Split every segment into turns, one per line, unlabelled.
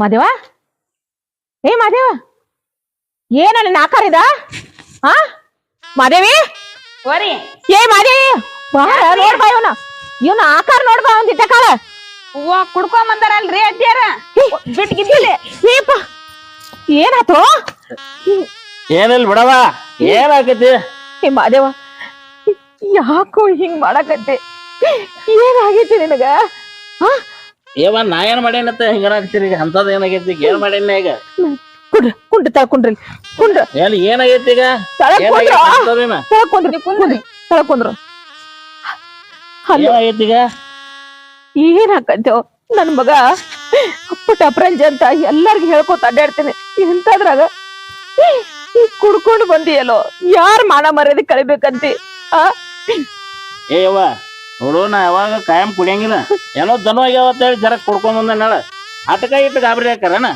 ಮಾದೇವ? ಏ ಮಾದೇವ? ಏನ ನಿನ್ನ ಆಕಾರ ಇದ? ಹಾ ಮಾದೇವಿ?
ವರಿ
ಏ ಮಾದೇವಿ ಬಾರ ನೋಡ್ ಬಾ ಇವನ ಇವನ ಆಕಾರ ನೋಡ್ಬಾ ಬಾ ಇದ್ದ ಕಾಲ.
ಹೂವ ಕುಡ್ಕೊಂಡ್ ಬಂದಾರಲ್ರಿ ಅಜ್ಜಿಯಾರ? ಗಿಟ್ಟಿ ಗಿದ್ದಿಲ್ಲ.
ಏಪ ಏನಾತು
ಏನಿಲ್ಲ ಬಿಡವ ಏನಾಗತ್ತೆ
ಏ ಮಾದೇವ ಯಾಕೋ ಹಿಂಗ್ ಮಾಡಕತ್ತೆ? ಏನಾಗೈತಿ ನಿನಗ? ಹಾ
ಏವ ನಾ ಏನ್ ಮಾಡೇನತ್ತ ಹಿಂಗನಾಗ್ತೀರಿ ಈಗ ಅಂತದ್ ಏನಾಗೈತಿ ಈಗ ಏನ್ ಮಾಡೇನ ಈಗ?
ಕುಂಡ್ರಿ ಕುಂಡ ತಳ ಕುಂಡ್ರಿ ಕುಂಡ್ರ.
ಏನ್ ಏನಾಗೈತಿ ಈಗ?
ತಳಕೊಂಡ್ರು. ಕುಂಡ್ರಿ
ಏನಾಗೈತಿ ಅಂತದೇನ?
ತಳ ಕುಂದ್ರಿ ಕುಂದ್ರಿ ತಳ ಕುಂದ್ರ ಅಲ್ಲ
ಏನಾಗೈತಿ ಈಗ?
ಏನಾಕತ್ತೋ ನನ್ ಮಗ ಪುಟ್ಟ ಅಪ್ರಂಜ ಅಂತ ಎಲ್ಲಾರ್ಗಿ ಹೇಳ್ಕೊತ ಅಡ್ಡಾಡ್ತೇನೆ. ಎಂತಾದ್ರಾಗ? ಈ ಕುಡ್ಕೊಂಡು ಬಂದಿಯಲ್ಲೋ? ಯಾರ್ ಮಾನ ಮರ್ಯಾದೆ ಕಳಿಬೇಕಂತಿ? ಆ?
ಏವಾ ಯವ್ವ ನೋಡು ನಾ ಯಾವಾಗ ಕಾಯಂ ಕುಡಿಯಂಗಿಲ್ಲ. ಏನೋ ದನ ಆಗ್ಯಾವ ಅಂತ ಹೇಳಿ ಜರ ಕುಡ್ಕೊಂಡ್ ಬಂದ ನಾಳೆ ಆಟಕ ಇಟ್ಟು ಗಾಬರಿ ಹಾಕರಣ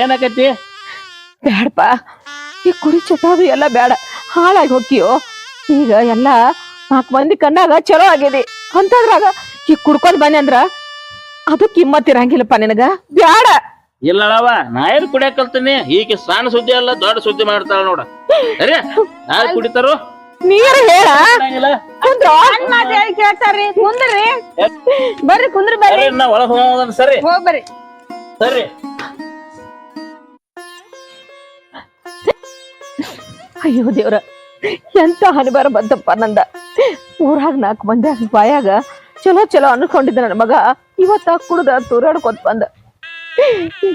ಏನಾಕೈತಿ
ಬ್ಯಾಡಪ್ಪ ಈ ಕುಡಿ ಚಟಾದು ಎಲ್ಲ ಬೇಡ ಹಾಳಾಗಿ ಹೋಗಿಯೋ ಈಗ ಎಲ್ಲ ನಾಲ್ಕು ಮಂದಿ ಕಣ್ಣಾಗ ಚಲೋ ಆಗಿದೆ. ಅಂತದ್ರಾಗ ಈ ಕುಡ್ಕೊಂಡ್ ಬನ್ನಿ ಅಂದ್ರ ಅದು ಕಿಮ್ಮತ್ತಿರಂಗಿಲ್ಲಪ್ಪ ನಿನಗ. ಬ್ಯಾಡ.
ಇಲ್ಲಳವ ನಾ ಏನ್ ಕುಡಿಯಕ್ ಕಲ್ತೀನಿ? ಈಕೆ ಸಣ್ಣ ಸುದ್ದಿ ಅಲ್ಲ ದೊಡ್ಡ ಸುದ್ದಿ ಮಾಡ್ತಾಳ ನೋಡ. ಸರಿ ಯಾರು ಕುಡಿತಾರು.
ನೀರು ಹೇಳ? ಕುಂದ್ರ.
ನನ್ ಮಾತ್ ಹೇಳಿ ಕೇಳ್ತಾರ್ರಿ. ಕುಂದ್ರಿ. ಬರ್ರಿ ಕುಂದ್ರಿ ಬರ್ರಿ.
ಸರಿ ನಾ ಒಳಗ್ ಹೋಗೋದನ್ ಸರಿ.
ಹೋಗ್ ಬರ್ರಿ.
ಸರಿ.
ಅಯ್ಯೋ ದೇವ್ರ ಎಂತ ಹನಿಬಾರ ಬಂತಪ್ಪ ನಂದ. ಊರಾಗ ನಾಲ್ಕು ಮಂದಿ ಬಾಯಾಗ ಚಲೋ ಚಲೋ ಅನ್ಕೊಂಡಿದ್ದ ನನ್ನ ಮಗ. ಇವತ್ತ ಕುಡ್ದ ತೂರಾಡ್ಕೊತ್ ಬಂದ.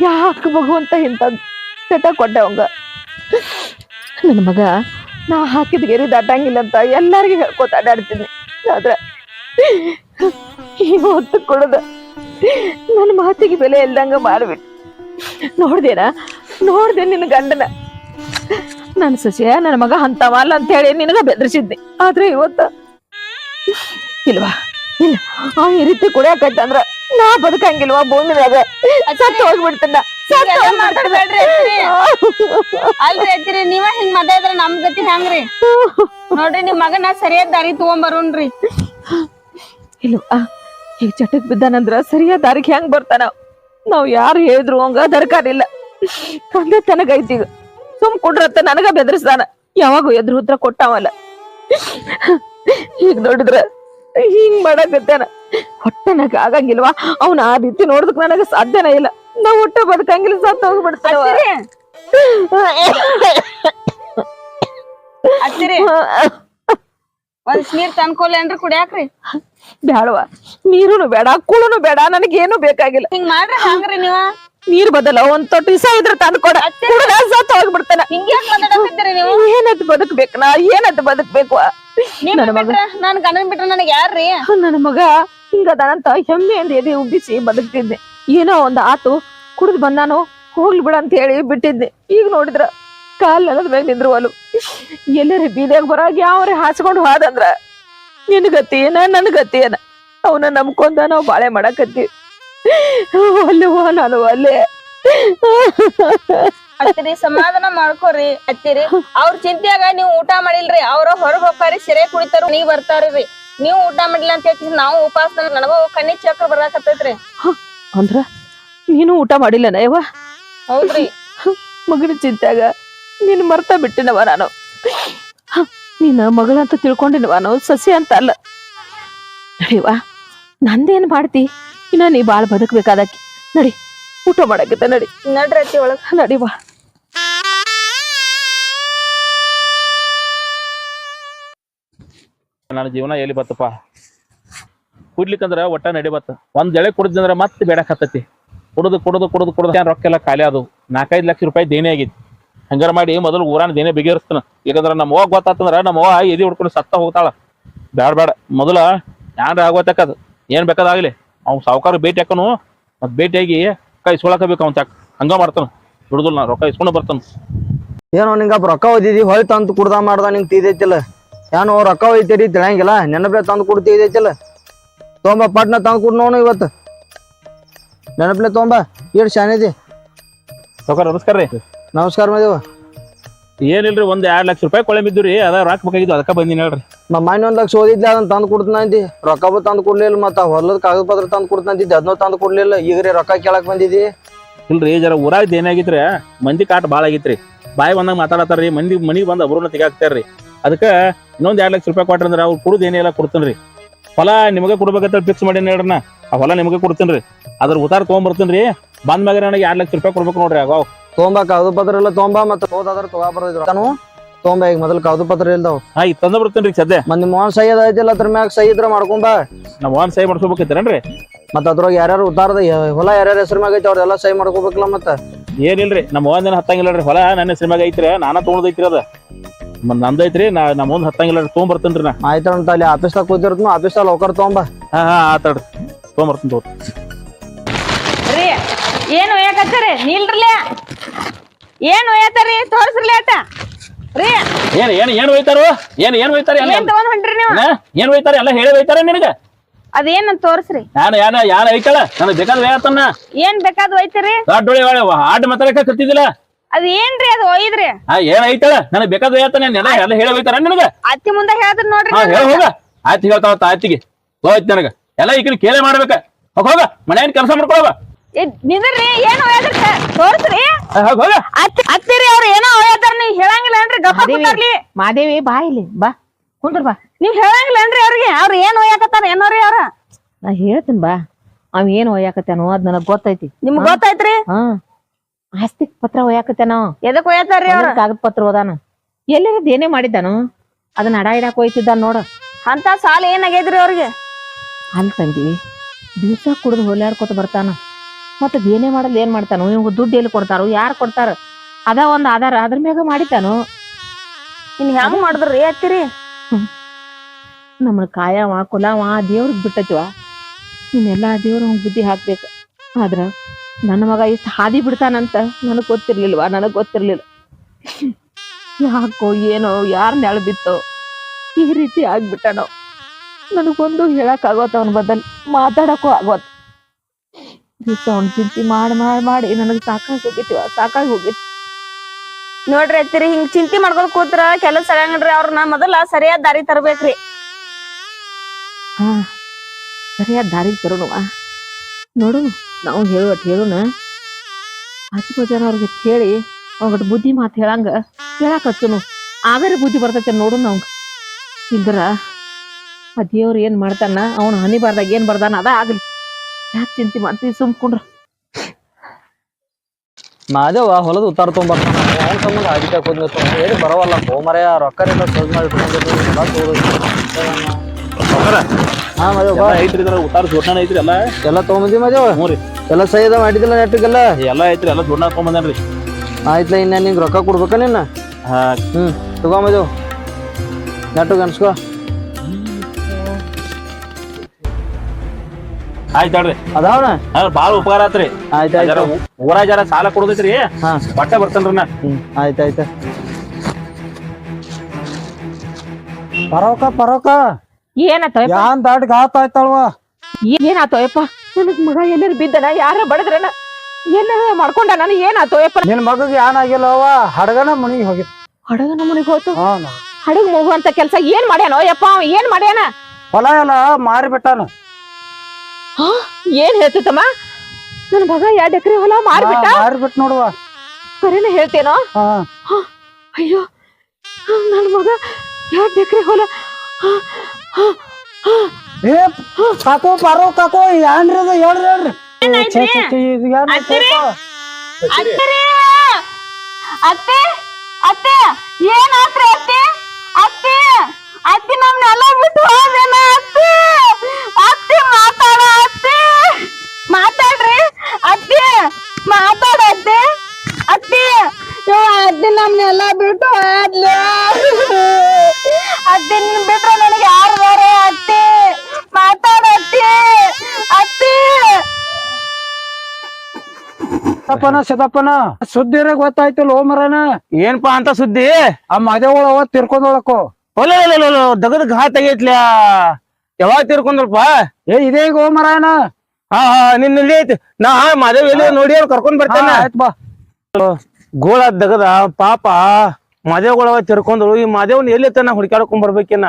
ಯಾಕ ಭಗವಂತ ಇಂತ ಚಟ ಕೊಟ್ಟೆ ಅವಂಗ? ನನ್ನ ಮಗ ನಾ ಹಾಕಿದ ಗೆರಿ ದಾಟಂಗಿಲ್ಲ ಅಂತ ಎಲ್ಲಾರಿಗೂ ಹೇಳ್ಕೊತ ಅಡ್ಡಾಡ್ತೀನಿ ಆದ್ರ ಇವತ್ತು ಕೊಡದ ನನ್ನ ಮಾತಿಗೆ ಬೆಲೆ ಇಲ್ದಂಗ ಮಾಡ್ಬಿಟ್ಟು ನೋಡ್ದೇನ ನೋಡ್ದೆ ನಿನ್ನ ಗಂಡನ. ನನ್ನ ಸೊಸೆ ನನ್ನ ಮಗ ಅಂತವಲ್ಲ ಅಂತ ಹೇಳಿ ನಿನಗ ಬೆದರಿಸಿದ್ದೆ ಆದ್ರೆ ಇವತ್ತ ಇಲ್ವಾ? ಇಲ್ಲ ಆ ಈ ರೀತಿ ಕುಡಿಯಾಕೈತಂದ್ರ ನಾ ಬದುಕಂಗಿಲ್ವಾ ಭೂಮಿದಾಗ? ಸತ್ತು ಹೋಗ್ಬಿಡ್ತೇನ
ಮಾತಾಡ್ಬೇಡ್ರಿ ಅಲ್ರಿ ಅಜ್ಜಿರಿ ನೀವ ಹಿಂಗ್ ಮಾತಾಡಿದ್ರ ನಮ್ ಗತಿ ಹೆಂಗ್ರಿ? ನೋಡ್ರಿ ನಿಮ್ ಮಗನ ಸರಿಯಾದ ದಾರಿ ತಗೊಂಬರೋನ್ರಿ
ಇಲ್ವಾ ಈಗ ಚಟಕ್ ಬಿದ್ದಾನಂದ್ರ ಸರಿಯಾದ ದಾರಿಗೆ ಹೆಂಗ್ ಬರ್ತಾನ? ನಾವ್ ಯಾರು ಹೇಳಿದ್ರು ಹಂಗ ದರ್ಕಾರಿಲ್ಲ ತಂದೆ ತನಗೈತಿ ಸುಮ್ ಕುಡ್ರತ್ತ ನನಗ ಬೆದರಿಸ್ತಾನ ಯಾವಾಗೂ ಎದ್ರು ಉತ್ತರ ಕೊಟ್ಟಾವಲ್ಲ. ಈಗ ನೋಡಿದ್ರ ಹಿಂಗ್ ಮಾಡಕತ್ತಾನ. ಹೊಟ್ಟೆ ನನಗ ಆಗಂಗಿಲ್ವಾ? ಅವ್ನ ಆ ರೀತಿ ನೋಡಿದಕ್ ನನಗ ಸಾಧ್ಯನೇ ಇಲ್ಲ. ನಾ ಒಟ್ಟ ಬದುಕಂಗಿಲ್ಲ ಸತ್ತ ಹೋಗ್ಬಿಡ್ತಾರೆ
ಅಜ್ಜಿರಿ ಒಂದ್ ನೀರ್ ತಂದ್ಕೊಲ್ಲೇನ್ರಿ ಕುಡಿಯಾಕ್ರಿ.
ಬ್ಯಾಡವ ನೀರುನು ಬೇಡ ಕುಳುನು ಬೇಡ ನನಗೇನು ಬೇಕಾಗಿಲ್ಲ.
ಹಿಂಗ್ ಮಾಡ್ರಿ ಹಂಗ್ರಿ ನೀವ.
ನೀರ್ ಬದಲ ಒಂದ್ ತೊಟ್ಟು ಇಸ ಇದ್ರ ತಂದು ಕೊಡ ಕುಡ್ದ ಸತ್ತ ಹೋಗ್ಬಿಡ್ತಾನ
ನೀವು?
ಏನತ್ ಬದುಕ್ಬೇಕು ನಾ? ಏನತ್ ಬದುಕ್ಬೇಕು
ನನ್ ಗಂಡನ್ ಬಿಟ್ರ ನನಗ್ ಯಾರ್ರಿ?
ನನ್ನ ಮಗ ಹಿಂಗದಾನಂತ ಹೆಮ್ಮೆಯಿಂದ ಎದೆ ಉಬ್ಬಿಸಿ ಬದುಕ್ತಿದ್ದೆ. ಏನೋ ಒಂದು ಆತು, ಕುಡಿದು ಬಂದಾನು, ಹೋಗ್ಲಿ ಬಿಡ ಅಂತ ಹೇಳಿ ಬಿಟ್ಟಿದ್ದೆ. ಈಗ ನೋಡಿದ್ರ ಕಾಲ್ ನೆಲದ ಮೇಲೆ ನಿಂದ್ರು ಅಲು ಎಲ್ಲರಿ ಬೀದಿಯಾಗ ಬರಾಗ ಯಾವ್ರೆ ಹಾಸ್ಕೊಂಡು ಹೋದಂದ್ರ? ನಿನ್ ಗತಿ ಏನ ನನ್ ಗತಿ ಏನ ಅವನ ನಂಬ್ಕೊಂಡ ನಾವು ಬಾಳೆ ಮಾಡಕತ್ತಿ ಅಲ್ಲವ ನಾನು ಅಲ್ಲೇ.
ಅತ್ತಿರಿ, ಸಮಾಧಾನ ಮಾಡ್ಕೋರಿ. ಅತ್ತಿರಿ, ಅವ್ರ ಚಿಂತೆಯಾಗ ನೀವು ಊಟ ಮಾಡಿಲ್ರಿ. ಅವ್ರ ಹೊರಗ್ ಹೋಗ್ತಾರಿ ಸಿರೆ ಕುಡಿತಾರ, ನೀವ್ ಬರ್ತಾರ್ರಿ. ನೀವು ಊಟ ಮಾಡಿಲ್ಲ ಅಂತ ಹೇಳ್ತೀವಿ ನಾವು ಉಪವಾಸ ನನಗೂ ಕಣ್ಣಿ ಚಕ್ರ ಬರಾಕತ್ತೈತ್ರಿ.
ಅಂದ್ರ ನೀನು ಊಟ ಮಾಡಿಲ್ಲನ ಯವ್ವ
ಹೌದ್ರಿ.
ಮಗನ ಚಿಂತ್ಯಾಗ ನೀನು ಮರ್ತ ಬಿಟ್ಟಿನವ ನಾನು. ಹ, ನೀನ ಮಗಳಂತ ತಿಳ್ಕೊಂಡಿನವ ನಾವು ಸಸಿ ಅಂತ ಅಲ್ಲ. ನಡಿವಾ ನಂದೇನ್ ಮಾಡ್ತಿ? ಇನ್ನ ನೀ ಬಾಳ ಬದುಕ್ಬೇಕಾದಕ್ಕೆ ನಡಿ ಊಟ ಮಾಡಕತ್ತ ನಡಿ.
ನಡ್ರಿ ಅತ್ತಿ ಒಳಗ.
ನಡಿವಾ
ನನ್ನ ಜೀವನ ಎಲ್ಲಿ ಬತ್ತಪ್ಪ? ಕುಡ್ಲಿಕ್ಕಂದ್ರ ಒಟ್ಟ ನಡಿಬತ್ತ ಒಂದ್ ಎಳೆ ಕುಡ್ದಂದ್ರ ಮತ್ತೆ ಬೇಡಕತ್ತತಿ ಕುಡ್ದು ಕುಡ್ದು ಕುಡ್ದು ಕುಡ್ದು. ರೊಕ್ಕ ಎಲ್ಲ ಖಾಲಿ ಅದು ನಾಲ್ಕೈದು ಲಕ್ಷ ರೂಪಾಯಿ ದೇನೆ ಆಗೈತಿ ಹಂಗಾರ ಮಾಡಿ ಮೊದಲು ಊರಾನ ದೇನೆ ಬಿಗಿರಿಸ್ತಾನ. ಯಾಕಂದ್ರ ನಮ್ಮ ಅವ್ವ ಗೊತ್ತಾತಂದ್ರ ನಮ್ಮ ಅವ್ವ ಎದಿ ಹುಡ್ಕೊಂಡು ಸತ್ತ ಹೋಗ್ತಾಳ. ಬೇಡ ಬೇಡ ಮೊದಲ ಯಾರ ಆಗೋತಕ್ಕದು? ಏನ್ ಬೇಕಾದಾಗ್ಲಿ ಅವ್ನು ಸಾವುಕಾರ ಭೇಟಿ ಹಾಕನು. ಮತ್ ಭೇಟಿಯಾಗಿ ಕೈ ಇಸ್ಕೊಳಕಬೇಕು ಅವ್ನ ತಕ್ಕ ಹಂಗ ಮಾಡ್ತಾನ. ಬಿಡುದಿಲ್ಲ ನಾ ರೊಕ್ಕ ಇಸ್ಕೊಂಡು ಬರ್ತಾನ.
ಏನೋ ನಿಂಗ ರೊಕ್ಕ ಒಯ್ದಿದಿ ಹೊಯ್ ತಂದು ಕುಡ್ದ ಮಾಡ್ದ ನಿಂಗೆ ತೀದೈತಿಲ್ಲ ಏನೋ ರೊಕ್ಕ ಒಯ್ತೀರಿ ತಿಳಿಯಂಗಿಲ್ಲ. ನೆನಪೇ ತಂದು ಕೊಡ್ ತೀದೈತಿಲ್ಲ ತೊಂಬ ಪಟ್ನ ತಂದು ಕೊಡ್ ನೋಡು ಇವತ್ತು. ನೆನಪಲೆ ತೊಂಬ ಏಟ್ ಶಾನಿದಿ
ಸಾವುಕಾರ ನಮಸ್ಕಾರ ರೀ.
ನಮಸ್ಕಾರ ಮದೇವ
ಏನಿಲ್ರಿ ಒಂದ್ ಎರಡ್ ಲಕ್ಷ ರೂಪಾಯಿ ಕೊಳೆ ಬಿದ್ದು ರೀ ಅದ ರಾಕ್ ಬೇಕಾಗಿದ್ದು ಅದಕ್ಕ ಬಂದಿನಿ ಹೇಳ್ರಿ.
ನಮ್ಮ ಮನೆ ಒಂದ್ ಲಕ್ಷ ಓದಿದ್ಲೆ ಅದನ್ನ ತಂದು ಕೊಡ್ತಾನ ರೊಕ್ಕ ಬ ತಂದು ಕೊಡ್ಲಿಲ್ಲ ಮತ್ತ ಹೊಲದ ಕಾಗದ ಪತ್ರ ತಂದು ಕೊಡ್ತಾನ ಅಂತಿದ್ದೆ ಅದನ್ನೂ ತಂದು ಕೊಡ್ಲಿಲ್ಲ. ಈಗ ರೀ ರೊಕ್ಕ ಕೇಳಕ್ ಬಂದಿದ್ದಿ
ಇಲ್ರಿ ಜರ ಊರಾಗ ಏನಾಗಿತ್ರಿ ಮಂದಿ ಕಾಟ ಭಾಳ ಆಗೈತ್ರಿ ಬಾಯಿ ಬಂದಾಗ ಮಾತಾಡತಾರ್ರಿ ಮಂದಿ ಮನಿಗೆ ಬಂದು ಅಬ್ರನ್ನ ತೆಗಾಕ್ತಾರ್ರಿ ಅದಕ್ಕೆ ಇನ್ನೊಂದ್ ಎರಡ್ ಲಕ್ಷ ರೂಪಾಯಿ ಕೊಟ್ರಂದ್ರ ಅವ್ರು ಕುಡ್ದು ಏನಿಲ್ಲ ಕೊಡ್ತೇನ್ರಿ ಹೊಲ ನಿಮಗೆ ಕೊಡ್ಬೇಕಂತ ಫಿಕ್ಸ್ ಮಾಡಿ ನೋಡ್ರಣ ಆ ಹೊಲ ನಿಮಗೆ ಕೊಡ್ತೇನ್ರಿ ಅದ್ರ ಉತ್ತಾರ ತೊಗೊಂಬರ್ತೀನ್ರಿ ಬಂದ ಮ್ಯಾಗ ನನಗೆ ಎರಡು ಲಕ್ಷ ರೂಪಾಯಿ ಕೊಡ್ಬೇಕು ನೋಡ್ರಿ ಆಗ
ತೊಗೊಂಬ ಕಾಗದ ಪತ್ರ ಎಲ್ಲ ತೊಗೊಂಬಾ ಮತ್ತೆ ಹೋದಾದ್ರೆ ತಗೋ ಬರೋದಿದ್ರು. ನಾನು ಈಗ ಮೊದಲು ಕಾಗದ ಪತ್ರ ಇಲ್ದಾವ್
ಹಾ ಈಗ ತಂದ ಬರ್ತೀನಿ ಸದ್ಯ.
ಮತ್ತೆ ನಿಮ್ಮ ಮೋಹನ್ ಸಹಿ ಐತಿಲ್ಲ ಅದ್ರ ಮ್ಯಾಗ ಸಹಿ ಇದ್ರ ಮಾಡ್ಕೊಂಬಾ
ನಾವ್ ಒಂದ್ ಸಹಿ ಮಾಡ್ಸ್ಕೊಬೇಕೈತೇನ್ರಿ
ಮತ್ತೆ ಅದ್ರಾಗ ಯಾರ್ಯಾರು ಉತ್ತಾರದ ಹೊಲ ಯಾರ್ಯಾರ ಹೆಸರು ಮ್ಯಾಗ ಐತಿ ಅವ್ರೆಲ್ಲ ಸಹಿ ಮಾಡ್ಕೋಬೇಕಲ್ಲ ಮತ್ತೆ.
ಏನಿಲ್ರಿ ನಮ್ಮ ಹತ್ತಂಗಿಲ್ಲ ರೀ ಹೊಲ ನನ್ನ ಹೆಸರು ಮ್ಯಾಗ ಐತ್ರಿ ನಾನ ತೊಗೊಂಡೈತ್ರಿ ಅದ. ನಂದೈತ್ರಿ ನಾ ನಮ್ ಒಂದ್ ಹತ್ತಂಗಿಲ್ಲ ತೊಗೊಂಬರ್ತೇನ್ರಿ ನಾ.
ಆಯ್ತಂತ ಅಲ್ಲಿ ಆಫೀಸ್ದಾಗ ಕೂತಿರ್ತನು ಆಫೀಸ್ದಾಗ ಲೋಕರ್ ತೊಗೊಂಬ.
ಹಾ ಹಾ ಆತಾಡ್ರಿ ತೊಗೊಂಬರ್ತೀನಿ ತಗೋ
ರೀ ಏನ್ ಒಯ್ಯಾಕತ್ತೀರಿ? ನಿಲ್ರಲೆ? ಏನು ಯಾತರಿ ತೋರ್ಸ್ರಲಿ ಆಟ. ರೀ.
ಏನ್ ಏನ್ ಏನ್ ಒಯ್ತಾರೋ? ಏನ್ ಏನ್ ಒಯ್ತಾರೆ ಎಲ್ಲ
ಏನ್ ತಗೊಂಡ್ ಹೊಂಟ್ರಿ ನೀವು?
ಏನ? ಏನ್ ಒಯ್ತಾರ ಎಲ್ಲ ಹೇಳಿ ಒಯ್ತಾರೆ ನಿನಗೆ?
ಅದೇನು ತೋರ್ಸ್ರಿ.
ನಾನು ಯಾನ ಯಾನ ಐತಳ ನನಗೆ ಬೇಕಾದ್ರೆ ವೇತನ್ನ
ಏನ್ ಬೇಕಾದ್ ಒಯ್ತೀರಿ?
ದೊಡ್ಡೊಳಿ ಆಡ್ ಮಾತಾಡಕ ಕತ್ತಿದಿಲ್ಲ.
ಅದ್ ಏನ್ರಿ ಅದು ಒಯ್ದ್ರಿ?
ಆ ಏನ್ ಐತಳ? ನನಗ್ ಬೇಕಾದ ಹೇಳ್ತಾನೆ ಎಲ್ಲ ಎಲ್ಲ ಹೇಳಿ ಒಯ್ತಾರ ನಿನಗ?
ಅತ್ತಿ ಮುಂದೆ ಹೇಳ್ತೀನಿ ನೋಡ್ರಿ
ಹಾ. ಹೇಳ ಹೋಗ. ಆಯ್ತು ಹೇಳ್ತಾವ ಆಯ್ತಿಗೆ ಹೋಯ್ತು ನನಗ. ಎಲ್ಲ ಈ ಕಡೆ ಕೇಳೇ ಮಾಡ್ಬೇಕ. ಹೋಗ ಹೋಗ. ಮನೇನ್ ಕೆಲಸ ಮಾಡ್ಕೊಳವ
ಏ, ನಿಂದ್ರಿ ಏನು ಒಯ್ದ್ರಿ ತೋರ್ಸ್ರಿ.
ಹೋಗ ಹೋಗ.
ಅತ್ತಿ ಅತ್ತಿರಿ ಅವ್ರ ಏನೋ ಒಯ್ಯತಾರ ನೀವ್ ಹೇಳಂಗಿಲ್ಲ ಏನ್ರಿ? ಗಪ್ಪ
ಮಾದೇವಿ
ಕೂತಾರ್ಲಿ.
ಮಾದೇವಿ ಬಾ ಇಲ್ಲಿ ಬಾ. ಕುಂದ್ರ ಬಾ.
ನೀವ್ ಹೇಳಂಗಿಲ್ಲ ಏನ್ರಿ ಅವ್ರಿಗೆ? ಅವ್ರ ಏನ್ ಒಯ್ಯಾಕತ್ತಾರ ಏನೋರಿ ಅವ್ರ?
ನಾ ಹೇಳ್ತೀನಿ ಬಾ. ಅವ್ ಏನ್ ಒಯ್ಯಾಕತ್ತಾನೋ ಅದ್ ನನಗ್ ಗೊತ್ತೈತಿ.
ನಿಮ್ಗ್
ಗೊತ್ತೈತ್ರಿ
ಗೊತ್ತಾಯ್ತ್ರಿ?
ಹಾ. ಆಸ್ತಿ ಪತ್ರ ಒಯ್ಯಾಕತ್ತಾನೋ?
ಎದಕ್ ಒಯ್ಯತಾರ್ರಿ ಅವ್ರ?
ಕಾಗದ ಪತ್ರ ಓದಾನ. ಎಲ್ಲಿರೋದ್ ಏನೇ ಮಾಡಿದ್ದಾನು? ಅದನ್ನ ಅಡ ಇಡಾಕ್ ಹೋಯ್ತಿದ್ದ ನೋಡ.
ಅಂತ ಸಾಲ ಏನಾಗೈತ್ರಿ ಅವ್ರಿಗೆ?
ಅಲ್ಲಿ ತಂಗಿ ದಿವ್ಸ ಕುಡಿದು ಹೊಲಾಡ್ಕೊತ ಬರ್ತಾನ. ಮತ್ತೆ ಏನೇ ಮಾಡಲ್ ಏನ್ ಮಾಡ್ತಾನೋ? ಇವ್ ದುಡ್ಡು ಎಲ್ಲಿ ಕೊಡ್ತಾರೋ? ಯಾರು ಕೊಡ್ತಾರ? ಅದ ಒಂದ್ ಆಧಾರ ಅದ್ರ ಮ್ಯಾಗ ಮಾಡಿತಾನು
ಇನ್ ಹೆಂಗ್ ಮಾಡಿದ್ರಿ ಅತ್ತಿರಿ?
ನಮ್ಮ ಕಾಯವ ಕುಲಾವ ದೇವ್ರಿಗೆ ಬಿಟ್ಟತಿವ. ಇನ್ನೆಲ್ಲಾ ದೇವ್ರ ಬುದ್ಧಿ ಹಾಕ್ಬೇಕು. ಆದ್ರ ನನ್ನ ಮಗ ಇಷ್ಟ ಹಾದಿ ಬಿಡ್ತಾನಂತ ನನಗ್ ಗೊತ್ತಿರ್ಲಿಲ್ವಾ? ನನಗ್ ಗೊತ್ತಿರ್ಲಿಲ್ಲ. ಯಾಕೋ ಏನೋ ಯಾರ್ ನೆಳ ಬಿತ್ತೋ? ಈ ರೀತಿ ಆಗ್ಬಿಟ್ಟನೋ? ನನಗೊಂದು ಹೇಳಕ್ ಆಗೋತ್ ಅವನ ಬದಲ್ ಮಾತಾಡಕ್ಕೂ ಆಗೋತ್. ಅವ್ನ ಚಿಂತೆ ಮಾಡಿ ಮಾಡಿ ಮಾಡಿ ನನಗೆ ಸಾಕಾಗಿ ಹೋಗಿತ್ತು ಸಾಕಾಗಿ ಹೋಗಿತ್ತು
ನೋಡ್ರಿ ಅತ್ತಿರಿ ಹಿಂಗ್ ಚಿಂತೆ ಮಾಡ್ಕೊಂಡ್ ಕೂತ್ರ ಕೆಲಸ ಆಗಂಗ್ರಿ ಅವ್ರನ್ನ ಮೊದಲ ಸರಿಯಾದ ದಾರಿ ತರ್ಬೇಕ್ರಿ.
ಹಾ ಸರಿಯಾದ ದಾರಿ ತರೋಣ ನೋಡು ನಾವು ಹೇಳುವಟ್ ಹೇಳೋಣ ಆಜು ಕೇಳಿ ಅವ್ಗಟ್ ಬುದ್ಧಿ ಮಾತು ಹೇಳಂಗ. ಕೇಳಕ್ ಹಚ್ಚುನು ಆಮೇಲೆ ಬುದ್ಧಿ ಬರ್ತೈತೆ ನೋಡು ನಾವು ಇಲ್ದ್ರ ಆ ದೇವ್ರು ಏನ್ ಮಾಡ್ತಾನ? ಅವನು ಹನಿಬಾರ್ದಾಗ ಏನ್ ಬರ್ದಾನ? ಅದ ಆಗ್ಲಿ. ಯಾಕೆ ಚಿಂತೆ ಮಾಡ್ತೀವಿ ಸುಮ್ಕೊಂಡ್ರ
ಮಾದೇವ ಹೊಲದ ಉತ್ತಾರ ತೊಗೊಂಬರ್ತಾನ. ಅವ್ನ ಸಂಬಂಧ? ಹೇಳಿ ಬರವಲ್ಲ. ಹೋಮರೆ ರೊಕ್ಕ ಸೋಜ್ ಮಾಡಿ ಹಾ ಮಾದೇವ ಬಾ.
ಐತ್ರಿ ಇದ್ರ ಉತ್ತಾರ ಜೋಡ್ನ ಐತ್ರಿ ಎಲ್ಲ.
ಎಲ್ಲ ತೊಗೊಂಬಂದಿ ಮಾದೇವ?
ಹ್ಞೂ ರೀ.
ಎಲ್ಲ ಸಹಿ ಅದ ಮಾಡಿದಿಲ್ಲ ನೆಟ್ಟಿಗೆಲ್ಲ?
ಎಲ್ಲ ಐತ್ರಿ ಎಲ್ಲ ಜೋಡ್ನ ತೊಗೊಂಬಂದೇನ್ರಿ.
ಆಯ್ತಲ ಇನ್ನ ನಿಂಗೆ ರೊಕ್ಕ ಕೊಡ್ಬೇಕ ನಿನ್ನ?
ಹಾ.
ಹ್ಮ್ ತಗೊಂಬದೇವ್ ನೆಟ್ಟು ಅನ್ಸ್ಕೋ.
ಆಯ್ತು ಹೇಳ್ರಿ.
ಅದಾವಣ
ಭಾಳ ಉಪಕಾರ ಆತ್ರಿ.
ಆಯ್ತು ಆಯ್ತು.
ಊರಾಗ ಜರ ಸಾಲ ಕೊಡೋದೈತ್ರಿ.
ಹಾ.
ಬಟ್ಟೆ ಬರ್ತೇನ್ರಿ ನಾ.
ಆಯ್ತು ಆಯ್ತು.
ಪರೋಕ ಪರೋಕ.
ಏನಾತೋ?
ಯಾನ್ ದಾಟ್ ಗಾತ ಆಯ್ತಲ್ವ
ಏನಾತೋ ಯಪ್ಪ? ನನಗ್ ಮಗ ಎಲ್ಲರ ಬಿದ್ದನ? ಯಾರ ಬಡದ್ರನ? ಎಲ್ಲ ಮಾಡ್ಕೊಂಡ ನಾನು ಏನಾತೋ ಯಪ್ಪ?
ನಿನ್ ಮಗಗ್ ಯಾನ್ ಆಗಿಲ್ಲವ ಹಡಗನ ಮುನಿಗ್ ಹೋಗಿ
ಹಡಗನ ಮುನಿಗ್ ಹೋಯ್ತು? ಹಡಗ್ ಅಂತ ಕೆಲ್ಸ ಏನ್ ಮಾಡ್ಯಾನೋ ಯಪ್ಪ? ಏನ್ ಮಾಡ್ಯಾನ?
ಹೊಲ ಎಲ್ಲ ಮಾರಿ ಬಿಟ್ಟಾನ
ಏನ್ ಹೇಳ್ತಿತ್ತಮ್ಮ ನನ್ ಮಗ ಎರಡ್ ಎಕರೆ ಹೊಲ ಮಾರ್ಬಿಟ್ಟ?
ಮಾರಿ ಬಿಟ್ ನೋಡುವ.
ಕರೆನ ಹೇಳ್ತೇನೋ?
ಹಾ.
ಅಯ್ಯೋ. ನನ್ ಮಗ ಎರಡ್ ಎಕರೆ ಹೊಲ.
ಏ ಕಾಕು ಪರೋ ಕಾಕು ಯಾನ್ರಿ ಅದು ಹೇಳ್ರಿ ಹೇಳ್ರಿ ಛೆ, ಛೆ, ಛೆ, ಇದು ಯಾನ್
ಅತ್ತಿರಿ?
ಕಾಕು?
ಅತ್ತಿರಿ? ಅತ್ತೆ? ಅತ್ತೆ? ಏನಾತ್ರಿ ಅತ್ತೆ? ಅತ್ತೆ? ಅತ್ತಿ ನಮ್ನೆಲ್ಲ ಬಿಟ್ಟು ಹೋದೇನ ಅತ್ತೆ? ಅತ್ತಿ ಮಾತಾಡ ಅತ್ತೆ. ಮಾತಾಡ್ರಿ. ಅತ್ತಿ ಮಾತಾಡ ಅತ್ತೆ. ಅತ್ತಿ ಯವ್ವ, ಅತ್ತಿ ನಮ್ನೆಲ್ಲ ಬಿಟ್ಟು ಹೋದ್ಲ. ಮಾತಾಡ ಸದಪ್ಪನ ಸುದ್ದಿ
ಗೊತ್ತಾಯ್ತು ಸಿದ್ದಪ್ಪನ ಸುದ್ದಿರ ಗೊತ್ತಾಯ್ತಲ್ಲ ಓಮರನ
ಏನ್ಪಾ ಅಂತ ಸುದ್ದಿ?
ಆ ಮದೇವಳ ಅವತ್ ತಿರ್ಕೊಂಡೋಳಕು
ದಗದ ಘಾತ್ ಆಗೈತ್ಲ ಯಾವಾಗ ತಿರ್ಕೊಂಡ್ರಪ್ಪ?
ಏ ಇದೇ ಈಗ ಓಮರಾಯನ
ಹಾ ಹಾ ನಿನ್ನ ಇಲ್ಲಿ ಐತಿ. ನಾ ಮಾದೇವ್ ಎಲ್ಲಿ ನೋಡಿ ಅವ್ರು ಕರ್ಕೊಂಡ್ ಬರ್ತೇನೆ.
ಆಯ್ತು ಬಾ.
ಗೋಳ ದಗದ ಪಾಪ ಮಾದೇವ್ಗಳ ತಿರ್ಕೊಂಡ್ರು. ಈ ಮಾದೇವ್ನ ಎಲ್ಲಿ ತನ ಹುಡ್ಕ್ಯಾಡ್ಕೊಂಡ್ ಬರ್ಬೇಕೇನ?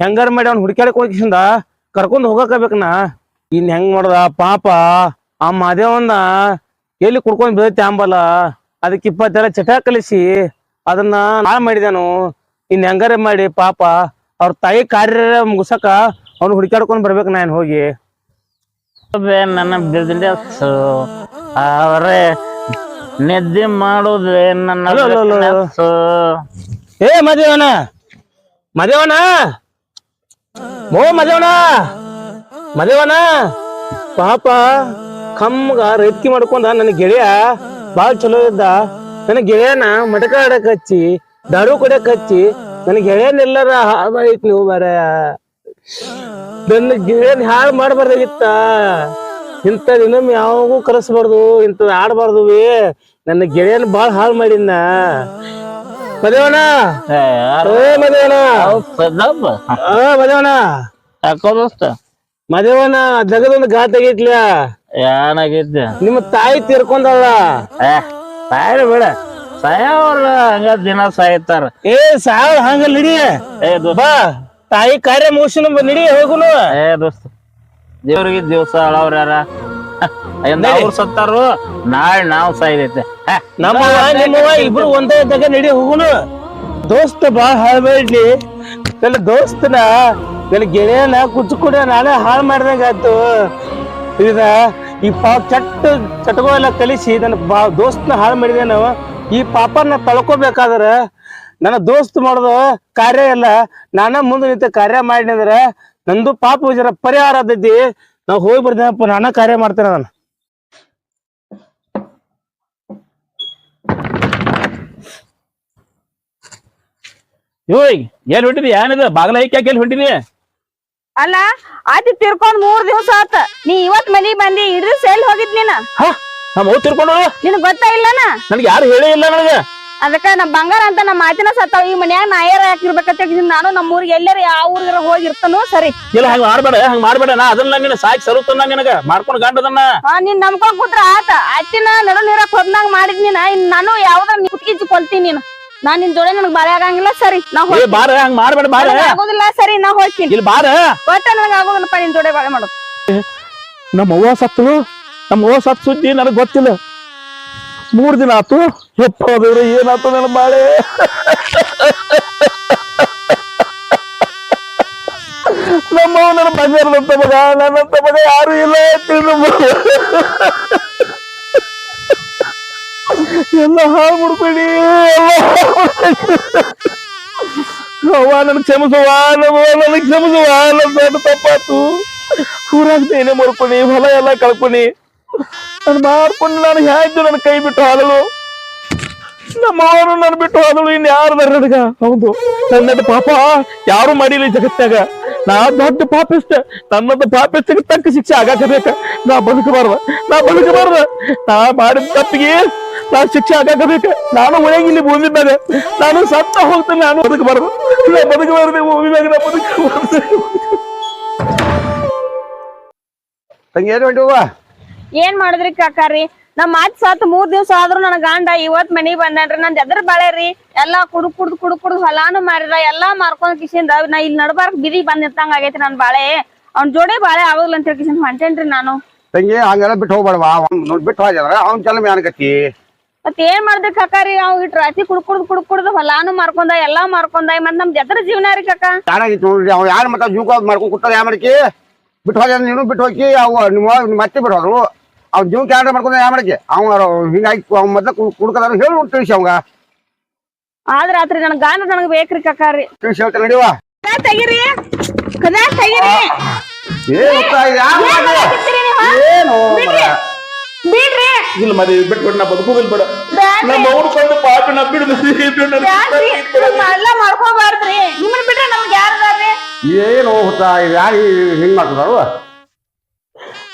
ಹೆಂಗಾರ ಮಾಡಿ ಅವ್ನ ಹುಡ್ಕ್ಯಾಡಕ್ ಹೋಗಿಸಿಂದ? ಕರ್ಕೊಂಡ್ ಹೋಗಕಬೇಕನ ಇನ್ ಹೆಂಗ್ ಮಾಡ್ದ? ಪಾಪ ಆ ಮಾದೇವನ್ನ
ಎಲ್ಲಿ ಕುಡ್ಕೊಂಡ್ ಬೀಳತ್ತೆ ಅಂಬಲ್ಲ ಅದಕ್ಕೆ ಇಪ್ಪತ್ತೆಲ್ಲ ಚಟ ಕಲಿಸಿ ಅದನ್ನ ನಾ ಮಾಡಿದೆನು. ಇನ್ ಹೆಂಗಾರೆ ಮಾಡಿ ಪಾಪ ಅವ್ರ ತಾಯಿ ಕಾರ್ಯ ಮುಗಿಸಕ ಅವ್ನು ಹುಡುಕಾಡ್ಕೊಂಡ್ ಬರ್ಬೇಕು ನಾನು ಹೋಗಿ.
ನನ್ನ ಬಿಸ್ನೆಸ್ ಅವರೇ ನಿದ್ದೆ ಮಾಡೋದೇ ನನ್ನ.
ಏ ಮದೇವನ ಮದೇವನ? ಮೋ ಮದೇವಣ ಮದೇವಣ ಪಾಪ, ಕಮ್ಮಗ ರೈತಿ ಮಾಡ್ಕೊಂಡ ನನ್ನ ಗೆಳೆಯ ಬಾಳ್ ಚಲೋ ಇದ್ದ. ನನ್ನ ಗೆಳೆಯನ ಮಟಕ ಆಡಕ್ ಹಚ್ಚಿ ದಾರು ಕುಡಿಯಕ್ ಹಚ್ಚಿ ನನ್ನ ಗೆಳೆಯನೆಲ್ಲರ ಹಾಳು ಮಾಡೈತಿ ನೀವು ಬರ. ನನ್ನ ಗೆಳೆಯನ್ ಹಾಳು ಮಾಡ್ಬಾರ್ದಾಗಿತ್ತ. ಇಂಥದ್ ಇನ್ನೊಮ್ಮೆ ಯಾವಾಗೂ ಕಲಿಸ್ಬಾರ್ದು ಇಂಥದ್ ಆಡ್ಬಾರ್ದು ನನ್ನ ಗೆಳೆಯನ್ ಬಾಳ್ ಹಾಳು ಮಾಡಿದ್ನ.
ಹೌದ್ ಸದಪ್ಪ.
ಆ ಮದೇವನ? ಜಗದೊಂದು ಗಾತ ಆಗೈತ್ಲ
ಏನಾಗೈತಿ
ನಿಮ್ಮ ತಾಯಿ ತೀರ್ಕೊಂಡಲ್ಲ
ತಾಯಿ ಸಾಯ್ರಿ ಬೇಡ. ಸಾಯವ್ರ ಹಂಗ ದಿನ ಸಾಯ್ತಾರ.
ಏ ಸಾವ್ ಹಂಗ ನಡಿ.
ಏ ದೋಸ್ತ.
ಬಾ ತಾಯಿ ಕಾರ್ಯ ಮುಗಿಸಿನ ನಡಿ ಹೋಗುನು.
ಏ ದೋಸ್ತ. ದೇವ್ರಿಗೆ ದಿವಸ ಅಳವ್ರ ಯಾರ? ಅವ್ರು ಸತ್ತಾರು ನಾಳೆ ನಾವು ಸಾಯ್ದೈತೆ ನಮ್ಮ
ನಮ್ಮವ್ವ ನಿಮ್ಮವ್ವ ಇಬ್ರು ಒಂದೇ ಜಾಗ ನಡಿ ಹೋಗುನು. ದೋಸ್ತ ಬಾ ಹಾಳ್ಬೇಡ್ಲಿ ನನ್ನ ದೋಸ್ತನ ನನ್ನ ಗೆಳೆಯನ ಕುಚ್ಚು ಕೂಡ ನಾನೇ ಹಾಳು ಮಾಡ್ದಂಗ ಆಯ್ತು. ಇದ ಈ ಪಾಪ ಚಟ್ ಚಟಗೋ ಎಲ್ಲ ಕಲಿಸಿ ನನ್ನ ಬಾ ದೋಸ್ತನ ಹಾಳು ಮಾಡಿದೆ ನಾವು. ಈ ಪಾಪನ ತಳ್ಕೋಬೇಕಾದ್ರೆ ನನ್ನ ದೋಸ್ತ್ ಮಾಡೋದು ಕಾರ್ಯ ಇಲ್ಲ. ನಾನ ಮುಂದೆ ನಿಂತ ಕಾರ್ಯ ಮಾಡಿದ್ರೆ ನಂದು ಪಾಪ ಜರ ಪರಿಹಾರ ಆದೈತಿ. ನಾವು ಹೋಗಿ ಬರ್ತೀನಪ್ಪ ನಾನ ಕಾರ್ಯ ಮಾಡ್ತೇನೆ ನಾನು
ಯೋಯ್ ಎಲ್ಲಿ ಹೊಂಟಿದಿ? ಏನಿದೆ? ಬಾಗಲ ಐಕ್ಯಾಕ ಎಲ್ಲಿ ಹೊಂಟಿದಿ?
ಅಲ್ಲ ಆತಿ ತಿರ್ಕೊಂಡ್ ಮೂರ್ ದಿವಸ ಆತ. ನೀ ಇವತ್ ಮನಿ ಬಂದಿ ಇಡ್ರಿ ಸೇಲ್ ಹೋಗಿದ್ ನೀನು.
ಹಾ ನಮ್ಮ ಅವ್ವ ತಿರ್ಕೊಂಡು
ನಿನ್ ಗೊತ್ತಾ ಇಲ್ಲನ?
ನನ್ಗೆ ಯಾರು ಹೇಳೇ ಇಲ್ಲ ನನಗೆ.
ಅದಕ್ಕ ನಮ್ ಬಂಗಾರ ಅಂತ ನಮ್ಮ ಮಾತಿನ ಸತ್ತಾವ. ಈ ಮನ್ಯಾಗ ನಾಯರ ಹಾಕಿರ್ಬೇಕಂತ ನಾನು ನಮ್ಮ ಊರಿಗೆ ಎಲ್ಲಾರ ಯಾವ ಊರಿಗಾರ ಹೋಗಿರ್ತಾನು ಸರಿ.
ಇಲ್ಲ ಹಂಗ ಮಾಡ್ಬೇಡ ಹಂಗ ಮಾಡ್ಬೇಡ. ನಾ ಅದನ್ನ ನಿನ್ನ ಸಾಕಿ ಸರುತ್ತನ್ನ ನಿನಗ. ಮಾಡ್ಕೊಂಡು ಗಂಡದನ್ನ
ಆ ನೀನ್ ನಂಬ್ಕೊಂಡ್ ಕೂತ್ರ ಆತ. ಅತ್ತಿನ ನಡು ನೀರ ಕೊದ್ನಾಗ ಮಾಡಿದ್ ನೀನ. ಇನ್ ನಾನು ಯಾವ್ದಾರ ಕುತ್ಕಿಚ್ಚಿ ಕೊಲ್ತೀನಿ ನೀನು. ನಾನ್ ನಿನ್ ಜೋಡಿ ನನಗ್ ಬಾಳೆ ಆಗಂಗಿಲ್ಲ ಸರಿ. ನಾ
ಏ
ಹೋಗ್ತೀನಿ.
ಬಾರ ಹಂಗ ಮಾಡ್ಬೇಡ ಬಾರ.
ನನಗ್ ಆಗೋದಿಲ್ಲ ಸರಿ ನಾ ಹೋಗ್ತೀನಿ.
ಇಲ್ಲಿ ಬಾರ.
ಒಟ್ಟ ನನಗ್ ಆಗೋದಿಲ್ಲಪ್ಪ ನಿನ್ ಜೋಡಿ ಬಾಳೆ ಮಾಡೋದು?
ನಮ್ಮ ಅವ್ವ ಸತ್ತು ನಮ್ಮ ಅವ್ವ ಸತ್ ಸುದ್ದಿ ನನಗ್ ಗೊತ್ತಿಲ್ಲ. ಮೂರ್ ದಿನ ಆತು. ಯಪ್ಪ ದೇವ್ರೆ ಏನಾತು ನನ್ನ ಬಾಳೆ? ನಮ್ಮ ಅವ್ವ ನನ್ನ ಬಂಗಾರದಂತ ಮಗ ನನ್ನಂತ ಮಗ ಯಾರು ಇಲ್ಲ ತಿಳಿದು ಎಲ್ಲ ಹಾಳು ಮುಡ್ಬೇಡಿ ಅವ್ವ, ನನ್ ಕ್ಷಮಿಸುವ ನಮ್ಮ ನನಗೆ ಕ್ಷಮಿಸುವ ನನ್ನ ದೊಡ್ಡ ತಪ್ಪಾತು ಊರಾಗ ಏನೇ ಮಾಡ್ಕೊಣಿ ಹೊಲ ಎಲ್ಲ ಕಳ್ಕೊಣಿ ನಾನು ಮಾಡ್ಕೊಂಡು ನಾನು ಹೇಗಿದ್ದು ನನ್ನ ಕೈ ಬಿಟ್ಟು ಹಾದಳು ನಮ್ಮ ಅವನು ನನ್ನ ಬಿಟ್ಟು ಹೋದಳು ಇನ್ ಯಾರು ನನಗ ಹೌದು ನನ್ನ ಪಾಪ ಯಾರು ಮಾಡಿಲ್ಲ ಜಗತ್ತಾಗ ನಾ ದೊಡ್ಡ ಪಾಪಿಷ್ಟ ನನ್ನದು ಪಾಪಿಷ್ಟಕ್ಕೆ ತಕ್ಕ ಶಿಕ್ಷೆ ಆಗಾಕಬೇಕ ನಾ ಬದುಕಬಾರ್ದ ನಾ ಬದುಕಬಾರ್ದ. ನಾ ಮಾಡಿದ ತಪ್ಪಿಗೆ ನಾ ಶಿಕ್ಷೆ ಆಗಬೇಕು ನಾನು ಉಳಿಯಂಗಿಲ್ಲ ಭೂಮಿ ಮೇಲೆ ನಾನು ಸತ್ತ ಹೋಗ್ತೇನೆ ನಾನು ಬದುಕಬಾರದು. ಬದುಕಬಾರದು ಭೂಮಿ ಮೇಲೆ ನಾ ಬದುಕಬಾರ್ದು.
ತಂಗಿ ಏನು ಹೊಂಟಿವ
ಏನ್ ಮಾಡಿದ್ರಿ ಕಾಕಾರಿ? ನಮ್ ಮಾತ್ ಸಾತ್ ಮೂರ್ ದಿವ್ಸ ಆದ್ರೂ ನನ್ ಗಂಡ ಇವತ್ ಮನಿಗ್ ಬಂದನ್ರಿ? ನಂದ್ ಎದ್ರ ಬಾಳೆ ರೀ? ಎಲ್ಲಾ ಕುಡ್ ಕುಡ್ದ್ ಕುಡ್ ಕುಡ್ದ್ ಹೊಲಾನು ಮಾರಿದ ಎಲ್ಲಾ ಮಾರ್ಕೊಂಡ್ ಕಿಸಿಂದ ನಾ ಇಲ್ಲಿ ನಡ್ಬಾರ್ಕ್ ಬಿದಿ ಬಂದ್ ನಿಂತಂಗ ಆಗೈತಿ ನನ್ ಬಾಳೆ. ಅವ್ನ ಜೋಡಿ ಬಾಳೆ ಆಗೋದ್ಲಂತ ಅಂತ ಕಿಸಿಂದ ಹೊಂಟೇನ್ರಿ ನಾನು.
ತಂಗಿ ಹಂಗೆಲ್ಲ ಬಿಟ್ಟು ಹೋಗ್ಬೇಡವಾ ಅವ್ನ್ ಬಿಟ್ಟು ಹೋಗ್ಯಾರ ಅವ್ನ ಚಲ ಮ್ಯಾನಕತ್ತಿ
ಮತ್ ಏನ್ ಮಾಡ್ಬೇಕು ಕಕ್ಕಾರಿ ಅವ್ ಇಟ್ ರಾಶಿ ಕುಡ್ಕುಡ್ ಕುಡ್ಕುಡ್ದು ಕುಡ್ ಕುಡ್ದ್ ಹೊಲಾನು ಮಾರ್ಕೊಂಡ ಎಲ್ಲಾ ಮಾರ್ಕೊಂಡ ಮತ್ ನಮ್ ಜತ್ರ ಜೀವನ ರೀ
ಕಕ್ಕ ನೋಡ್ರಿ ಅವ್ ಯಾರು ಮತ್ತೆ ಜೀವಕ ಮಾಡ್ಕೊಂಡ್ ಕೂತಾರ ಯಾ ಮಾಡ್ಕಿ? ಬಿಟ್ಟು ಹೋಗ್ಯಾರ ನೀನು ಬಿಟ್ಟು ಹೋಗಿ ಅವ್ ನಿಮ್ಮ ಮತ್ತೆ ಬಿಟ್ಟು ಹೋದ್ರು ಅವ್ನ ಜೀವಕ್ಕೆ ಯಾರು ಮಾಡ್ಕೊಂಡ ಯಾ ಮಾಡಕ್ಕೆ ಅವ ಹಿಂಗಾಗಿ ಅವ್ ಮತ್ತೆ ಕುಡ್ಕದ ಹೇಳು ತಿಳಿಸಿ ಅವಂಗ.
ಆದ್ರ ರಾತ್ರಿ ನನ್ ಗಾನ ನನಗ್ ಬೇಕ್ರಿ ಕಾಕಾರಿ
ತಿಳಿಸಿ ಹೇಳ್ತಾನೆ ನಡಿವಾ?
ತೆಗಿರಿ ಕದ ತೆಗಿರಿ.
ಏನು ಯಾರು
ಏನ್ ಮಾಡಾಕತ್ತೀರಿ ನೀವು?
ಏನು
ಬಿಡ್ರಿ ಬಿಡ್ರಿ
ಇಲ್ಲ ಮರಿ ಬಿಟ್ಬಿಟ್ಟು ನಾ ಬದುಕುದಿಲ್ಲ ಬಿಡ. ನಮ್ಮ ಅವ್ರ ಕೊಂಡು ಪಾಪಿ ನಾ ಬಿಡುದು
ಬ್ಯಾಡ್ರಿ. ಎಲ್ಲ ಮಾಡ್ಕೋಬಾರ್ದ್ರಿ. ನಿಮ್ಮನ್ ಬಿಟ್ರೆ ನಮ್ಗೆ ಯಾರದಾರ್ರಿ
ಏನು ಹುತ್ತಾ ಯಾರು ಹಿಂಗ್ ಮಾಡ್ತಾರು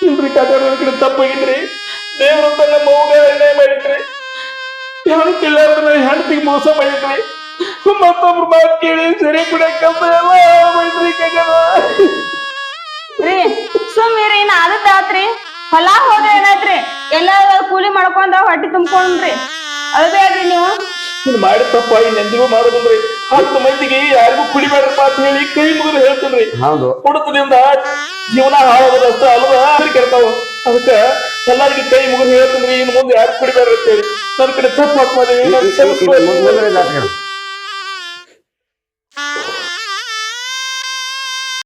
ಇಲ್ರಿ ಕಾಕಾಡ ಕಡೆ ತಪ್ಪಾಗಿದ್ರಿ. ದೇವ್ರಂತ ನಮ್ಮ ಅವ್ಗ ಎಣ್ಣೆ ಮಾಡಿದ್ರಿ. ಯಾರು ಕೇಳಾರ್ದ ಹೆಂಡತಿಗೆ ಮೋಸ ಮಾಡಿದ್ರಿ. ಮತ್ತೊಬ್ರು ಮಾತು ಕೇಳಿ ಸರಿ ಬಿಡಕ್ಕ ಎಲ್ಲ ಮಾಡಿದ್ರಿ ಕಾಕಡ
ರೀ ಸುಮ್ಮಿರಿ ಇನ್ನ ಆದತ್ತಾತ್ರಿ ಹೊಲ ಹೋದ್ರೆ ಎಲ್ಲ ಕೂಲಿ ಮಾಡ್ಕೊಂಡ ಹೊಟ್ಟಿ ತುಂಬ್ಕೊಂಡ್ರಿ ಅಳ್ಬೇಡ್ರಿ ನೀವು
ನೀನು ಮಾಡಿ ತಪ್ಪ ಇನ್ನೆಂದಿಗೂ ಮಾಡೋದಿಲ್ರಿ ಹತ್ತು ಮಂದಿಗೆ ಯಾರಿಗೂ ಕುಡಿಬೇಡ್ರಪ್ಪ ಅಂತ ಹೇಳಿ ಕೈ ಮುಗಿದು ಹೇಳ್ತೀನಿ
ಹೌದು
ಕುಡಿತದಿಂದ ಜೀವನ ಹಾಳಾಗೋದಷ್ಟ ಅಲ್ವಾ ಕೆಡ್ತಾವ ಅದಕ್ಕ ಎಲ್ಲಾರ್ಗಿ ಕೈ ಮುಗಿದು ಹೇಳ್ತೀನಿ ಇನ್ನು ಮುಂದೆ ಯಾರು ಕುಡಿಬೇಡ್ರಿ ಅಂತೇಳಿ ನನ್ನ ಕಡೆ ತಪ್ಪು ಕ್ಷಮಿಸ್ಬೇಕು.